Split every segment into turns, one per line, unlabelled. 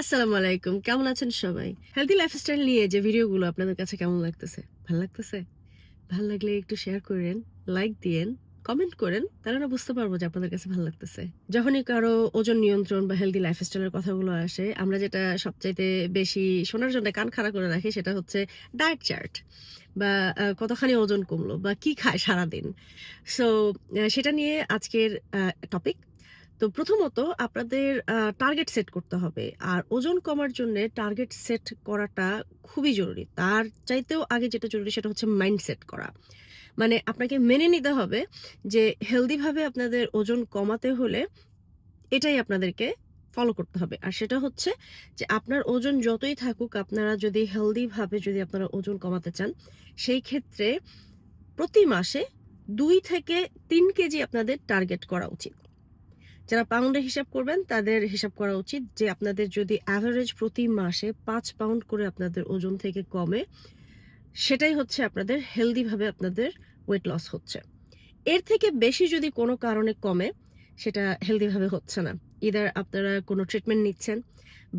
আসসালামু আলাইকুম, কেমন আছেন সবাই? হেলদি লাইফস্টাইল নিয়ে যে ভিডিওগুলো আপনাদের কাছে কেমন লাগতেছে? ভালো লাগতেছে? ভালো লাগলে একটু শেয়ার করেন লাইক দিয়েন কমেন্ট করেন, তাহলে না বুঝতে পারব যে আপনাদের কাছে ভালো লাগতেছে। যখনই কারও ওজন নিয়ন্ত্রণ বা হেলদি লাইফস্টাইলের কথাগুলো আসে, আমরা যেটা সবচাইতে বেশি শোনার জন্য কান খাড়া করে রাখি সেটা হচ্ছে ডায়েট চার্ট বা কতখানি ওজন কমলো বা কি খায় সারাদিন। সো সেটা নিয়ে আজকের টপিক তো প্রথমত আপনাদের টার্গেট সেট করতে হবে। আর ওজন কমার জন্য টার্গেট সেট করাটা খুবই জরুরি। তার চাইতেও আগে যেটা জরুরি সেটা হচ্ছে মাইন্ড সেট করা। মানে আপনাকে মেনে নিতে হবে যে হেলদিভাবে আপনাদের ওজন কমাতে হলে এটাই আপনাদেরকে ফলো করতে হবে। আর সেটা হচ্ছে যে আপনার ওজন যতই থাকুক, আপনারা যদি হেলদিভাবে যদি আপনারা ওজন কমাতে চান, সেই ক্ষেত্রে প্রতি মাসে দুই থেকে তিন কেজি আপনাদের টার্গেট করা উচিত। যারা পাউন্ডে হিসাব করবেন, তাদের হিসাব করা উচিত যে আপনাদের যদি অ্যাভারেজ প্রতি মাসে পাঁচ পাউন্ড করে আপনাদের ওজন থেকে কমে, সেটাই হচ্ছে আপনাদের হেলদিভাবে আপনাদের ওয়েট লস হচ্ছে। এর থেকে বেশি যদি কোনো কারণে কমে, সেটা হেলদিভাবে হচ্ছে না। ইদার আপনারা কোনো ট্রিটমেন্ট নিচ্ছেন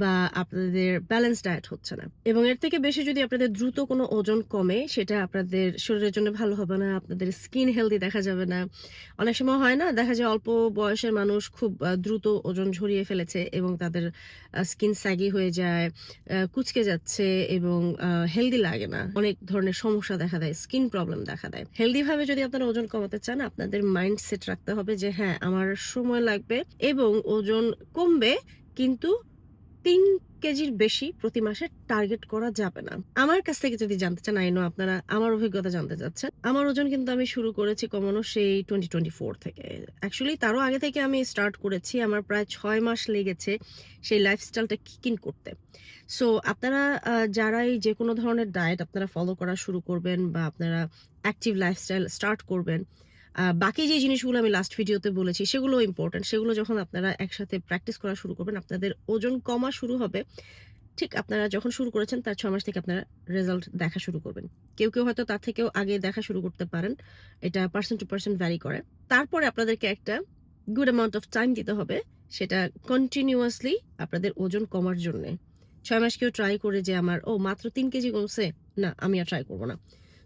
বা আপনাদের ব্যালেন্স ডায়েট হচ্ছে না। এবং এর থেকে বেশি যদি আপনাদের দ্রুত কোনো ওজন কমে, সেটা আপনাদের শরীরের জন্য ভালো হবে না, আপনাদের স্কিন হেলদি দেখা যাবে না। অনেক সময় হয় না, দেখা যায় অল্প বয়সের মানুষ খুব দ্রুত ওজন ঝরিয়ে ফেলেছে এবং তাদের স্কিন স্যাগি হয়ে যায় কুচকে যাচ্ছে এবং হেলদি লাগে না। অনেক ধরনের সমস্যা দেখা দেয় স্কিন প্রবলেম দেখা দেয়। হেলদিভাবে যদি আপনারা ওজন কমাতে চান, আপনাদের মাইন্ড সেট রাখতে হবে যে হ্যাঁ আমার সময় লাগবে এবং ওজন কমবে, কিন্তু তিন কেজির বেশি প্রতি মাসে টার্গেট করা যাবে না। আমার কাছ থেকে যদি জানতে চান আইনো আপনারা আমার অভিজ্ঞতা জানতে চাচ্ছেন। আমার ওজন কিন্তু আমি শুরু করেছি কমানো সেই টোয়েন্টি টোয়েন্টি ফোর থেকে। অ্যাকচুয়ালি তারও আগে থেকে আমি স্টার্ট করেছি, আমার প্রায় ছয় মাস লেগেছে সেই লাইফস্টাইলটা কিক ইন করতে। সো আপনারা যারাই যে কোনো ধরনের ডায়েট আপনারা ফলো করা শুরু করবেন বা আপনারা অ্যাক্টিভ লাইফস্টাইল স্টার্ট করবেন বাকি যে জিনিসগুলো আমি লাস্ট ভিডিওতে বলেছি সেগুলো ইম্পর্টেন্ট সেগুলো যখন আপনারা একসাথে প্র্যাকটিস করা শুরু করবেন, আপনাদের ওজন কমা শুরু হবে। ঠিক আপনারা যখন শুরু করেছেন, তার ছ মাস থেকে আপনারা রেজাল্ট দেখা শুরু করবেন। কেউ কেউ হয়তো তার থেকেও আগে দেখা শুরু করতে পারেন। এটা পার্সন টু পার্সন ভ্যারি করে। তারপরে আপনাদেরকে একটা গুড অ্যামাউন্ট অফ টাইম দিতে হবে, সেটা কন্টিনিউয়াসলি আপনাদের ওজন কমার জন্য। ছয় মাস কেউ ট্রাই করে যে আমার, ও, মাত্র তিন কেজি কমছে? না, আমি আর ট্রাই করব না।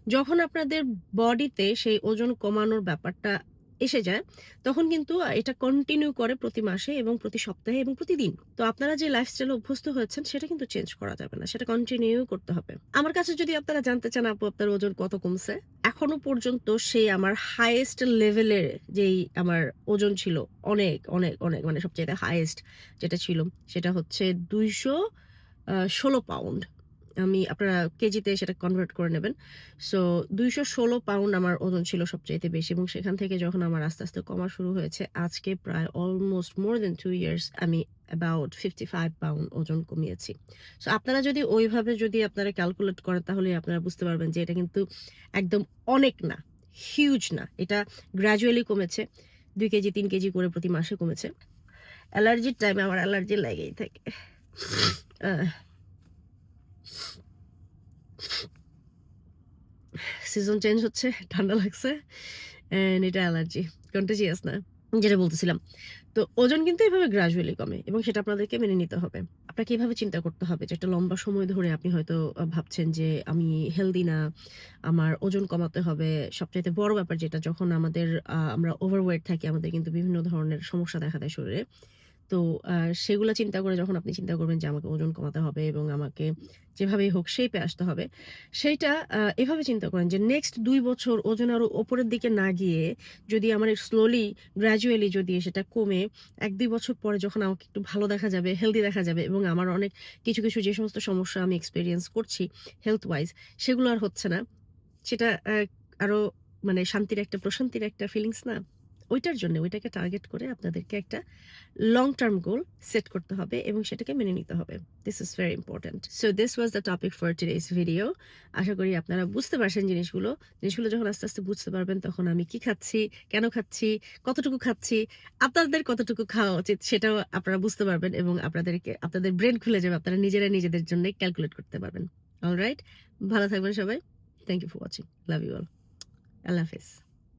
যখন আপনাদের বডিতে সেই ওজন কমানোর ব্যাপারটা এসে যায়, তখন কিন্তু এটা কন্টিনিউ করে প্রতি মাসে এবং প্রতি সপ্তাহে এবং প্রতিদিন। তো আপনারা যে লাইফস্টাইল অভ্যস্ত হয়েছেন, সেটা কিন্তু চেঞ্জ করা যাবে না, সেটা কন্টিনিউ করতে হবে। আমার কাছে যদি আপনারা জানতে চান, আপু, আপনার ওজন কত কমছে? এখনও পর্যন্ত সেই আমার হাইয়েস্ট লেভেলের যেই আমার ওজন ছিল, অনেক অনেক অনেক মানে সবচেয়ে হাইয়েস্ট যেটা ছিল, সেটা হচ্ছে দুইশো ষোলো পাউন্ড আমি আপনারা কেজিতে সেটা কনভার্ট করে নেবেন। সো দুইশো ষোলো পাউন্ড আমার ওজন ছিল সবচাইতে বেশি এবং সেখান থেকে যখন আমার আস্তে আস্তে কমা শুরু হয়েছে, আজকে প্রায় almost more than two years আমি অ্যাবাউট ফিফটি ফাইভ পাউন্ড ওজন কমিয়েছি। সো আপনারা যদি ওইভাবে যদি আপনারা ক্যালকুলেট করেন, তাহলে আপনারা বুঝতে পারবেন যে এটা কিন্তু একদম অনেক না হিউজ না। এটা গ্র্যাজুয়ালি কমেছে, দুই কেজি, তিন কেজি করে প্রতি মাসে কমেছে। অ্যালার্জির টাইমে আমার অ্যালার্জি লেগেই থাকে। সিজন চেঞ্জ হচ্ছে, ঠান্ডা লাগছে এন্ড এটা অ্যালার্জি কন্টেজিয়াস না, যেটা বলতেছিলাম। তো ওজন কিন্তু এভাবে গ্রাজুয়ালি কমে, এবং সেটা আপনাদেরকে মেনে নিতে হবে। আপনাকে এভাবে চিন্তা করতে হবে যে একটা লম্বা সময় ধরে আপনি হয়তো ভাবছেন যে আমি হেলদি না, আমার ওজন কমাতে হবে। সবচাইতে বড় ব্যাপার যেটা, যখন আমাদের আমরা ওভারওয়েট থাকি, আমাদের কিন্তু বিভিন্ন ধরনের সমস্যা দেখা দেয় শরীরে। তো সেগুলো চিন্তা করে যখন আপনি চিন্তা করবেন যে আমাকে ওজন কমাতে হবে এবং আমাকে যেভাবেই হোক শেপে আসতে হবে, সেইটা এভাবে চিন্তা করেন যে নেক্সট দুই বছর ওজন আরও ওপরের দিকে না গিয়ে যদি আমার স্লোলি গ্র্যাজুয়ালি যদি সেটা কমে, এক দুই বছর পরে যখন আমাকে একটু ভালো দেখা যাবে হেলদি দেখা যাবে এবং আমার অনেক কিছু কিছু যে সমস্ত সমস্যা আমি এক্সপিরিয়েন্স করছি হেলথ ওয়াইজ সেগুলো আর হচ্ছে না। সেটা আরও মানে শান্তির একটা, প্রশান্তির একটা ফিলিংস না? ওইটার জন্য, ওইটাকে টার্গেট করে আপনাদেরকে একটা লং টার্ম গোল সেট করতে হবে এবং সেটাকে মেনে নিতে হবে। This is very important so this was the topic for today's video আশা করি আপনারা বুঝতে পারছেন জিনিসগুলো। জিনিসগুলো যখন আস্তে আস্তে বুঝতে পারবেন, তখন আমি কি খাচ্ছি, কেন খাচ্ছি, কতটুকু খাচ্ছি, আপনাদের কতটুকু খাওয়া উচিত সেটাও আপনারা বুঝতে পারবেন এবং আপনাদেরকে, আপনাদের ব্রেন খুলে যাবে, আপনারা নিজেরা নিজেদের জন্য ক্যালকুলেট করতে পারবেন। অলরাইট ভালো থাকবেন সবাই। Thank you for watching love you all Allah Hafiz.